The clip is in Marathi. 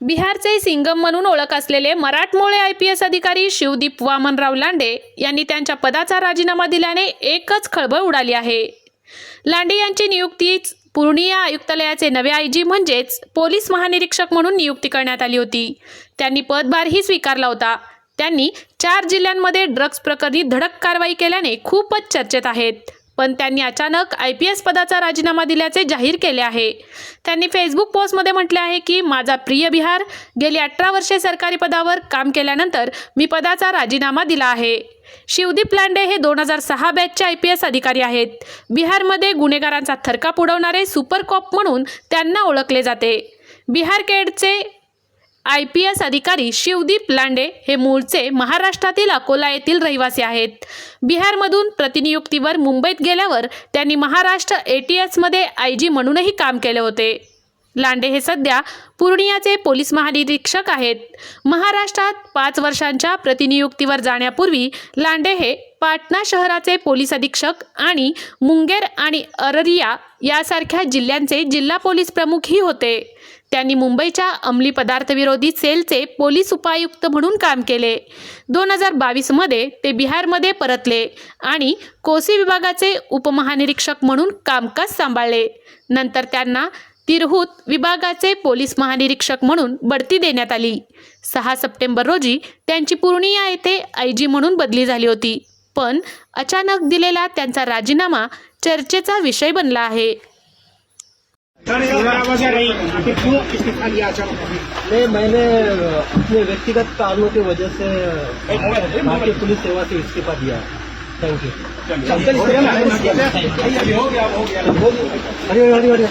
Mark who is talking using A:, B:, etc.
A: बिहारचे सिंगम म्हणून ओळख असलेले मराठमोळे आय पी एस अधिकारी शिवदीप वामनराव लांडे यांनी त्यांच्या पदाचा राजीनामा दिल्याने एकच खळबळ उडाली आहे. लांडे यांची नियुक्तीच पूर्णिया आयुक्तालयाचे नवे आय जी म्हणजेच पोलीस महानिरीक्षक म्हणून नियुक्ती करण्यात आली होती. त्यांनी पदभारही स्वीकारला होता. त्यांनी चार जिल्ह्यांमध्ये ड्रग्ज प्रकरणी धडक कारवाई केल्याने खूपच चर्चेत आहेत. पण त्यांनी अचानक आय पी एस पदाचा राजीनामा दिल्याचे जाहीर केले आहे. त्यांनी फेसबुक पोस्टमध्ये म्हटले आहे की माझा प्रिय बिहार गेली अठरा वर्षे सरकारी पदावर काम केल्यानंतर मी पदाचा राजीनामा दिला आहे. शिवदीप लांडे हे दोन हजार सहा बॅचचे आय पी एस अधिकारी आहेत. बिहारमध्ये गुन्हेगारांचा थरकाप उडवणारे सुपर कॉप म्हणून त्यांना ओळखले जाते. बिहार केडचे आय पी एस अधिकारी शिवदीप लांडे हे मूळचे महाराष्ट्रातील अकोला येथील रहिवासी आहेत. बिहारमधून प्रतिनियुक्तीवर मुंबईत गेल्यावर त्यांनी महाराष्ट्र ए टी एसमध्ये आय जी म्हणूनही काम केले होते. लांडे हे सध्या पूर्णियाचे पोलीस महानिरीक्षक आहेत. महाराष्ट्रात पाच वर्षांच्या प्रतिनियुक्तीवर जाण्यापूर्वी लांडे हे पाटणा शहराचे पोलीस अधीक्षक आणि मुंगेर आणि अररिया यासारख्या जिल्ह्यांचे जिल्हा पोलीस प्रमुखही होते. त्यांनी मुंबईच्या अंमली पदार्थविरोधी सेलचे पोलीस उपायुक्त म्हणून काम केले. दोन हजार बावीसमध्ये ते बिहारमध्ये परतले आणि कोसी विभागाचे उपमहानिरीक्षक म्हणून कामकाज सांभाळले. नंतर त्यांना तिरहुत विभागाचे पोलीस महानिरीक्षक म्हणून बढती देण्यात आली. सहा सप्टेंबर रोजी त्यांची पूर्णिया येथे आय जी म्हणून बदली झाली होती. पण अचानक दिलेला त्यांचा राजीनामा चर्चेचा विषय बनला आहे.
B: नहीं मैंने अपने व्यक्तिगत कारणों की वजह से भारतीय पुलिस सेवा से इस्तीफा दिया। है थैंक यू
C: हो गया हो गया।
B: हरी हरी हरी